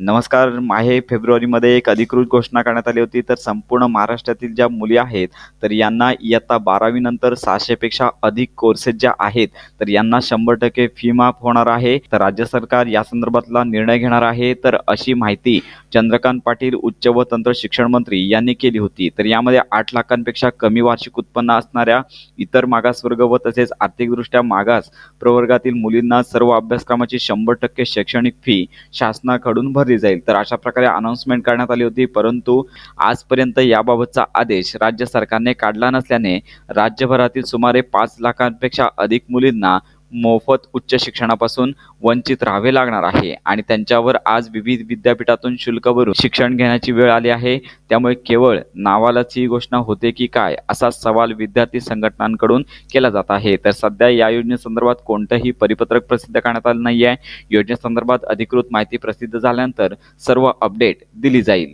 नमस्कार माहे फेब्रुवारीमध्ये एक अधिकृत घोषणा करण्यात आली होती तर संपूर्ण महाराष्ट्रातील ज्या मुली आहेत तर यांना इयत्ता बारावी नंतर सहाशेपेक्षा अधिक कोर्सेस ज्या आहेत तर यांना शंभर टक्के फी माफ होणार आहे. तर राज्य सरकार या संदर्भातला निर्णय घेणार आहे. तर अशी माहिती चंद्रकांत पाटील उच्च व तंत्र शिक्षण मंत्री यांनी केली होती. तर यामध्ये आठ लाखांपेक्षा कमी वार्षिक उत्पन्न असणाऱ्या इतर मागासवर्ग व तसेच आर्थिकदृष्ट्या मागास प्रवर्गातील मुलींना सर्व अभ्यासक्रमाची शंभर टक्के शैक्षणिक फी शासनाकडून भरली जाईल. तर अशा प्रकारे अनाऊन्समेंट करण्यात आली होती. परंतु आजपर्यंत याबाबतचा आदेश राज्य सरकारने काढला नसल्याने राज्यभरातील सुमारे पाच लाखांपेक्षा अधिक मुलींना मोफत उच्च शिक्षणापासून वंचित राहावे लागणार आहे. आणि त्यांच्यावर आज विविध विद्यापीठातून शुल्क भरून शिक्षण घेण्याची वेळ आली आहे. त्यामुळे केवळ नावालाच ही घोषणा होते की काय असा सवाल विद्यार्थी संघटनांकडून केला जात आहे. तर सध्या या योजनेसंदर्भात कोणतंही परिपत्रक प्रसिद्ध करण्यात आलं नाही आहे योजनेसंदर्भात अधिकृत माहिती प्रसिद्ध झाल्यानंतर सर्व अपडेट दिली जाईल.